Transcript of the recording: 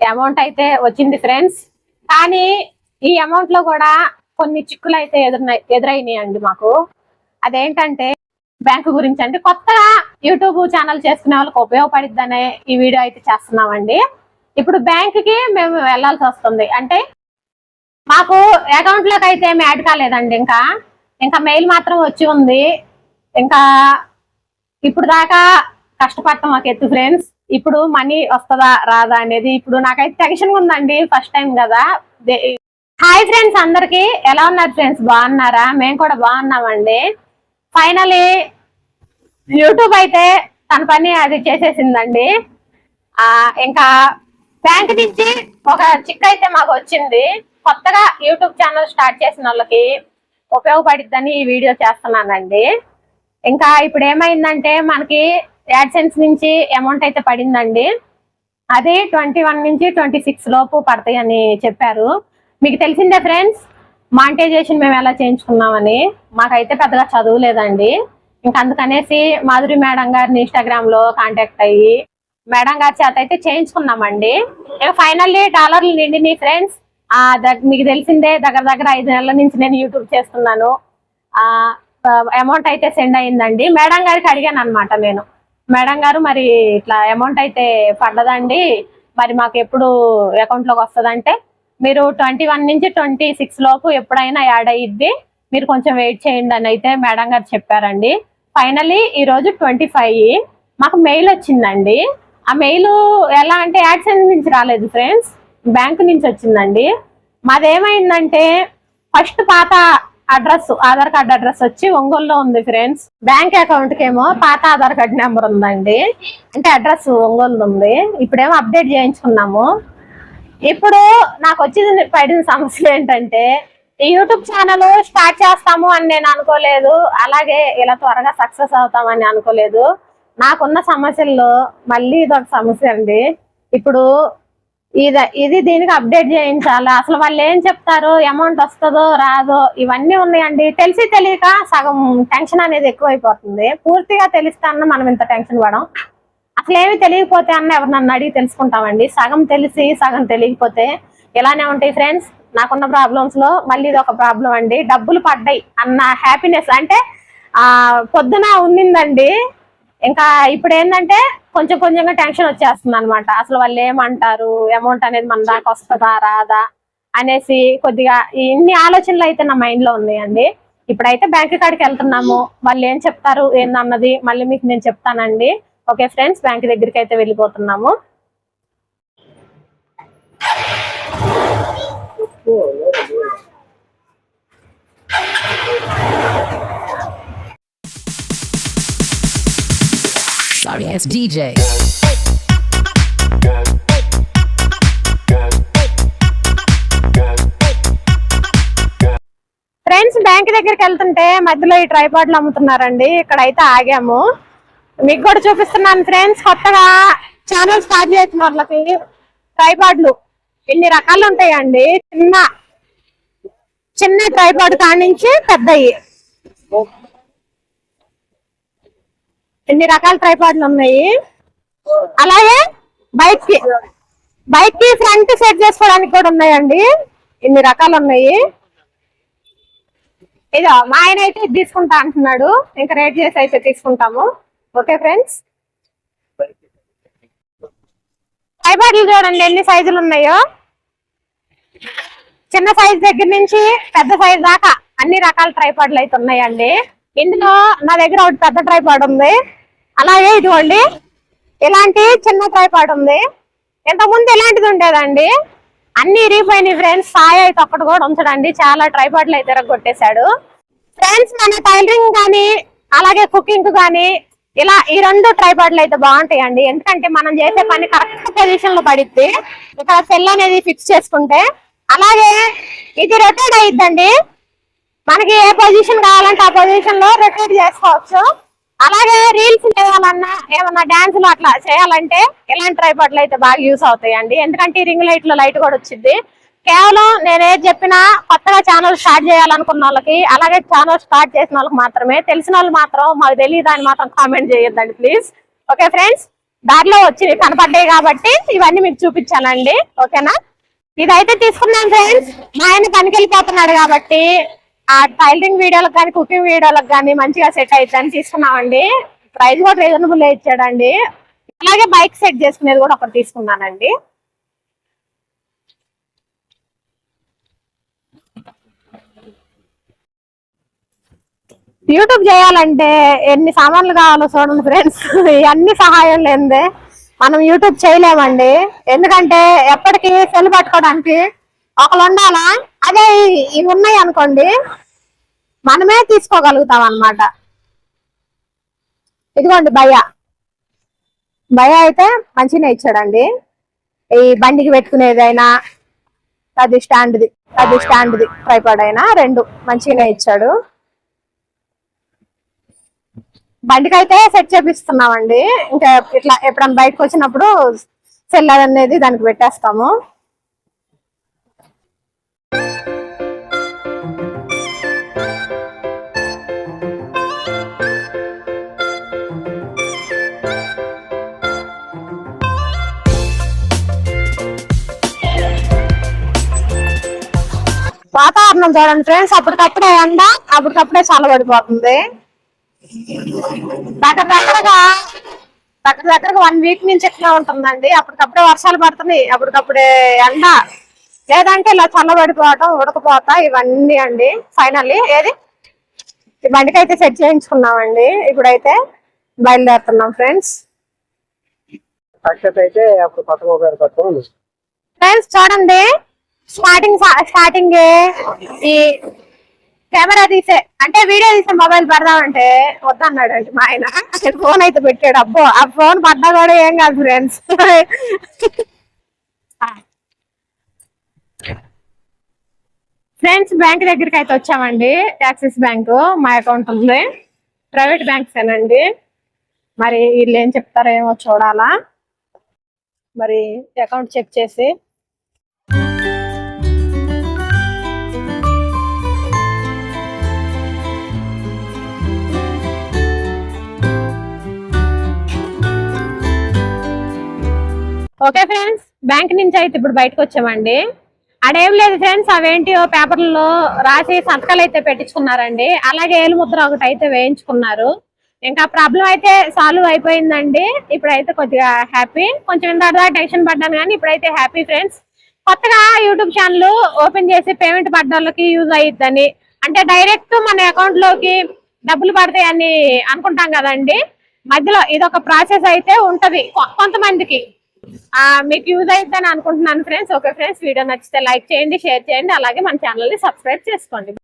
Amount అయితే వచ్చింది friends కానీ ఈ అమౌంట్లో కూడా కొన్ని చిక్కులు అయితే ఎదురున్నాయి ఎదురైనాయండి మాకు. అదేంటంటే బ్యాంకు గురించి అంటే కొత్తగా యూట్యూబ్ ఛానల్ చేసుకునే వాళ్ళకి ఉపయోగపడిద్దనే ఈ వీడియో అయితే చేస్తున్నామండి. ఇప్పుడు బ్యాంకు కి మేము వెళ్ళాల్సి వస్తుంది. అంటే మాకు అకౌంట్లోకి అయితే ఏమి యాడ్ కాలేదండి ఇంకా. ఇంకా మెయిల్ మాత్రం వచ్చి ఉంది. ఇంకా ఇప్పుడు దాకా కష్టపడతాం మాకు ఎత్తు ఫ్రెండ్స్ ఇప్పుడు మనీ వస్తుందా రాదా అనేది ఇప్పుడు నాకైతే టెన్షన్ ఉందండి ఫస్ట్ టైం కదా. హాయ్ ఫ్రెండ్స్ అందరికి ఎలా ఉన్నారు ఫ్రెండ్స్ బాగున్నారా? మేము కూడా బాగున్నామండి. ఫైనలీ యూట్యూబ్ అయితే తన పని అది చేసేసిందండి. ఆ ఇంకా బ్యాంక్ నుంచి ఒక చిక్ అయితే మాకు వచ్చింది. కొత్తగా యూట్యూబ్ ఛానల్ స్టార్ట్ చేసిన వాళ్ళకి ఉపయోగపడిద్దని ఈ వీడియో చేస్తున్నానండి. ఇంకా ఇప్పుడు ఏమైందంటే మనకి యాడ్సెన్స్ నుంచి అమౌంట్ అయితే పడిందండి. అది ట్వంటీ వన్ నుంచి ట్వంటీ సిక్స్ లోపు పడతాయి అని చెప్పారు. మీకు తెలిసిందే ఫ్రెండ్స్ మానిటైజేషన్ మేము ఎలా చేయించుకున్నామని? మాకైతే పెద్దగా చదువు లేదండి. ఇంకా అందుకనేసి మాధురి మేడం గారిని ఇన్స్టాగ్రామ్లో కాంటాక్ట్ అయ్యి మేడం గారి చేత అయితే చేయించుకున్నామండి. ఇక ఫైనల్లీ డాలర్లు నిండినాయి ఫ్రెండ్స్ ఆ మీకు తెలిసిందే దగ్గర దగ్గర ఐదు నెలల నుంచి నేను యూట్యూబ్ చేస్తున్నాను. ఆ అమౌంట్ అయితే సెండ్ అయిందండి మేడం గారికి అడిగాను అనమాట నేను. మేడం గారు మరి ఇట్లా అమౌంట్ అయితే పడ్డదండి మరి మాకు ఎప్పుడు అకౌంట్లోకి వస్తుందంటే మీరు ట్వంటీ వన్ నుంచి ట్వంటీ సిక్స్ లోపు ఎప్పుడైనా యాడ్ అయ్యిద్ది మీరు కొంచెం వెయిట్ చేయండి అని అయితే మేడం గారు చెప్పారండి. ఫైనలీ ఈ రోజు ట్వంటీ ఫైవ్ మాకు మెయిల్ వచ్చిందండి. ఆ మెయిల్ ఎలా అంటే యాడ్సెన్స్ నుంచి రాలేదు ఫ్రెండ్స్ బ్యాంక్ నుంచి వచ్చిందండి. మాదేమైందంటే ఫస్ట్ పాత అడ్రస్ ఆధార్ కార్డ్ అడ్రస్ వచ్చి ఒంగోలులో ఉంది ఫ్రెండ్స్. బ్యాంక్ అకౌంట్ కేమో పాత ఆధార్ కార్డ్ నెంబర్ ఉందండి. అంటే అడ్రస్ ఒంగోలు ఉంది. ఇప్పుడేమో అప్డేట్ చేయించుకున్నాము. ఇప్పుడు నాకు వచ్చింది పడిన సమస్యలు ఏంటంటే ఈ యూట్యూబ్ ఛానల్ స్టార్ట్ చేస్తాము అని నేను అనుకోలేదు. అలాగే ఇలా త్వరగా సక్సెస్ అవుతామని అనుకోలేదు. నాకున్న సమస్యల్లో మళ్ళీ ఇదొక సమస్య అండి. ఇప్పుడు ఇది ఇది దీనికి అప్డేట్ చేయించాలి అసలు వాళ్ళు ఏం చెప్తారు అమౌంట్ వస్తుందో రాదో ఇవన్నీ ఉన్నాయండి. తెలిసి తెలియక సగం టెన్షన్ అనేది ఎక్కువైపోతుంది. పూర్తిగా తెలిస్తే మనం ఇంత టెన్షన్ పడం. అసలు ఏమి తెలియకపోతే అన్న ఎవరినన్నా అడిగి తెలుసుకుంటామండి. సగం తెలిసి సగం తెలియకపోతే ఇలానే ఉంటాయి ఫ్రెండ్స్ నాకున్న ప్రాబ్లమ్స్లో మళ్ళీ ఇది ఒక ప్రాబ్లం అండి. డబ్బులు పడ్డాయి అన్న హ్యాపీనెస్ అంటే ఆ పొద్దున ఉండిందండి ఇంకా ఇప్పుడు ఏంటంటే కొంచెం కొంచెంగా టెన్షన్ వచ్చేస్తుంది అనమాట అసలు వాళ్ళు ఏమంటారు? అమౌంట్ అనేది మన దాకా వస్తుందా రాదా? అనేసి కొద్దిగా ఇన్ని ఆలోచనలు అయితే నా మైండ్లో ఉన్నాయండి. ఇప్పుడైతే బ్యాంక్ కాడికి వెళ్తున్నాము. వాళ్ళు ఏం చెప్తారు? ఏందన్నది మళ్ళీ మీకు నేను చెప్తానండి. ఓకే ఫ్రెండ్స్ బ్యాంక్ దగ్గరికి అయితే వెళ్ళిపోతున్నాము. Sorry DJ. ఫ్రెండ్స్ బ్యాంక్ దగ్గరికి వెళ్తుంటే మధ్యలో ఈ ట్రైపాడ్లు అమ్ముతున్నారండి. ఇక్కడ అయితే ఆగాము. మీకు కూడా చూపిస్తున్నాను ఫ్రెండ్స్ కొత్తగా ఛానల్ స్టార్ట్ చేసిన వాళ్ళకి ట్రైపాడ్లు ఎన్ని రకాలు ఉంటాయండి. చిన్న చిన్న ట్రైపాడ్ కానించి పెద్దవి ఎన్ని రకాల ట్రైపాడ్లు ఉన్నాయి? అలాగే బైక్కి బైక్కి ఫ్రంట్ సెట్ చేసుకోవడానికి కూడా ఉన్నాయండి. ఇన్ని రకాలు ఉన్నాయి? ఇదో మా ఆయన అయితే ఇది తీసుకుంటా అంటున్నాడు. ఇంకా రేట్ చేసి అయితే తీసుకుంటాము. Okay friends? ట్రైపాడ్లు చూడండి ఎన్ని సైజులు ఉన్నాయో. చిన్న సైజ్ దగ్గర నుంచి పెద్ద సైజ్ దాకా అన్ని రకాల ట్రైపాడ్లు అయితే ఉన్నాయండి. ఇందులో నా దగ్గర ఒకటి పెద్ద ట్రైపాడ్ ఉంది. అలాగే ఇదిగోండి. ఇలాంటి చిన్న ట్రైపాడ్ ఉంది. ఇంతకుముందు ఇలాంటిది ఉండేదండి. అన్ని ఇరిగిపోయినాయి ఫ్రెండ్స్ సాయి అయితే ఒక్కటి కూడా ఉంచడండి. చాలా ట్రైపాడ్లు అయితే కొట్టేశాడు ఫ్రెండ్స్ మన టైలరింగ్ కానీ అలాగే కుకింగ్ కానీ ఇలా ఈ రెండు ట్రైపాడ్లు అయితే బాగుంటాయండి. ఎందుకంటే మనం చేసే పని కరెక్ట్ పొజిషన్లో పడిద్ది. ఇక్కడ సెల్ అనేది ఫిక్స్ చేసుకుంటే. అలాగే ఇది రొటేట్ అయిద్దండి. మనకి ఏ పొజిషన్ కావాలంటే ఆ పొజిషన్లో రొటేట్ చేసుకోవచ్చు. అలాగే రీల్స్ చేయాలన్నా ఏమన్నా డాన్సులు అట్లా చేయాలంటే ఇలాంటి ట్రైపాడ్లు అయితే బాగా యూస్ అవుతాయండి. ఎందుకంటే ఈ రింగ్ లైట్లో లైట్ కూడా వచ్చింది. కేవలం నేను ఏది చెప్పినా కొత్తగా ఛానల్ స్టార్ట్ చేయాలనుకున్న వాళ్ళకి అలాగే ఛానల్ స్టార్ట్ చేసిన వాళ్ళకి మాత్రమే తెలిసిన వాళ్ళు మాత్రం మాకు తెలియదు అని మాత్రం కామెంట్ చేయొద్దండి ప్లీజ్ ఓకే ఫ్రెండ్స్ దారిలో వచ్చి కనపడ్డాయి కాబట్టి ఇవన్నీ మీకు చూపించానండి ఓకేనా ఇదైతే తీసుకున్నాం ఫ్రెండ్స్ మా ఆయన పనికి వెళ్ళిపోతున్నాడు కాబట్టి ఆ టైలరింగ్ వీడియోలకు కానీ కుకింగ్ వీడియోలకు కానీ మంచిగా సెట్ అవుతుందని తీసుకున్నామండి ప్రైస్ కూడా రీజనబుల్ ఇచ్చాడండి. అలాగే బైక్ సెట్ చేసుకునేది కూడా ఒకటి తీసుకున్నానండి. యూట్యూబ్ చేయాలంటే ఎన్ని సామాన్లు కావాలో చూడండి ఫ్రెండ్స్ ఇవన్నీ సహాయం లేదే మనం యూట్యూబ్ చేయలేమండి. ఎందుకంటే ఎప్పటికీ సెల్ పట్టుకోవడానికి ఒకళ్ళు ఉండాలా? అదే ఇవి ఉన్నాయి అనుకోండి మనమే తీసుకోగలుగుతాం అన్నమాట. ఇదిగోండి భయ భయ అయితే మంచిగా ఇచ్చాడండి. ఈ బండికి పెట్టుకునేదైనా అది స్టాండ్ది అది స్టాండ్ది ట్రైపాడ్ అయినా రెండు మంచిగానే ఇచ్చాడు. బండికి అయితే సెట్ చేపిస్తున్నామండి. ఇంకా ఇట్లా ఎప్పుడైనా బయటకు వచ్చినప్పుడు సెల్ అనేది దానికి పెట్టేస్తాము. వాతావరణం చూడండి ఫ్రెండ్స్. అప్పటికప్పుడే ఎండ అప్పటికప్పుడే చల్లబడిపోతుంది దగ్గర దగ్గరగా దగ్గర దగ్గరగా వన్ వీక్ నుంచి ఎట్లా ఉంటుందండి. అప్పటికప్పుడే వర్షాలు పడుతున్నాయి. అప్పటికప్పుడే ఎండ. లేదంటే ఇలా చల్లబడిపోవటం ఉడకపోతా ఇవన్నీ అండి. ఫైనల్లీ ఏది? ఈ బండికి అయితే సెట్ చేయించుకున్నామండి. ఇప్పుడైతే బయలుదేరుతున్నాం ఫ్రెండ్స్. అయితే అప్పుడు ఫ్రెండ్స్ చూడండి. స్టార్టింగ్ స్టార్టింగ్ ఈ కెమెరా తీసే అంటే వీడియో తీసే మొబైల్ పడదామంటే వద్దన్నాడు అంటే మా ఆయన. ఫోన్ అయితే పెట్టాడు. అబ్బో ఆ ఫోన్ పడ్డా కూడా ఏం కాదు ఫ్రెండ్స్. ఫ్రెండ్స్ బ్యాంక్ దగ్గరికి అయితే వచ్చామండి. యాక్సిస్ బ్యాంక్ మా అకౌంట్ ఉంది. ప్రైవేట్ బ్యాంక్స్ ఏనండి. మరి వీళ్ళు ఏం చెప్తారో ఏమో చూడాలా. మరి అకౌంట్ చెక్ చేసి ఓకే ఫ్రెండ్స్ బ్యాంక్ నుంచి అయితే ఇప్పుడు బయటకు వచ్చామండి. అడేం లేదు ఫ్రెండ్స్ అవేంటి పేపర్లలో రాసి సంతకాలు అయితే పెట్టించుకున్నారండి. అలాగే ఏలు ముద్ర ఒకటి అయితే వేయించుకున్నారు. ఇంకా ప్రాబ్లం అయితే సాల్వ్ అయిపోయిందండి. ఇప్పుడైతే కొద్దిగా హ్యాపీ. కొంచెం ఇంత టెన్షన్ పడ్డాను కానీ ఇప్పుడైతే హ్యాపీ ఫ్రెండ్స్. కొత్తగా యూట్యూబ్ ఛానల్ ఓపెన్ చేసి పేమెంట్ పడ్డోళ్ళకి యూజ్ అయ్యిద్దని అంటే డైరెక్ట్ మన అకౌంట్లోకి డబ్బులు పడతాయని అనుకుంటాం కదండి. మధ్యలో ఇది ఒక ప్రాసెస్ అయితే ఉంటది. కొ- కొంతమందికి మీకు యూజ్ అయిద్దని అనుకుంటున్నాను ఫ్రెండ్స్ ఓకే ఫ్రెండ్స్ వీడియో నచ్చితే లైక్ చేయండి షేర్ చేయండి. అలాగే మన ఛానల్ని సబ్స్క్రైబ్ చేసుకోండి.